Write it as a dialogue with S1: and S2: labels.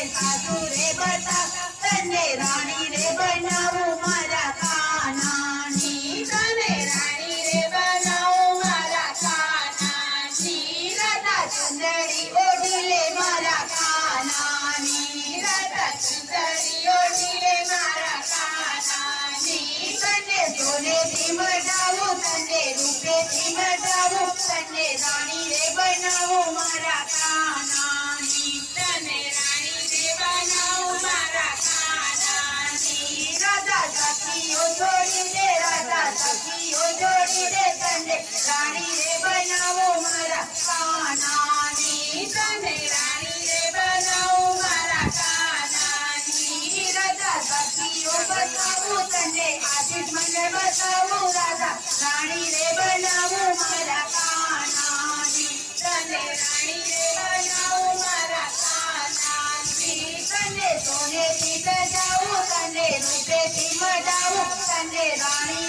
S1: સાસુ રે બતાવું તને રાણી રે બનાવું મારા કાનાની તને રાણી રે બનાવું મારા કાનાની રાધા ચંદડી ઓઢી લે મારા કાનાની રાધા ચંદડી ઓઢી લે મારા કાનાની તને સોનેથી મઢાવું તને રૂપેથી મઢાવું જોડી દે રાધા સખીઓ જોડી દે તને રાણી રે બનાવું મારા કાનાની તને રાણી રે બનાવું મારા કાનાની રાધા સખીઓ બતાવું તને જ મને બતાવું રાધા રાણી રે બનાવું મારા કાનાની തന്റെ സുഖസിമതവും തന്റെ റാണി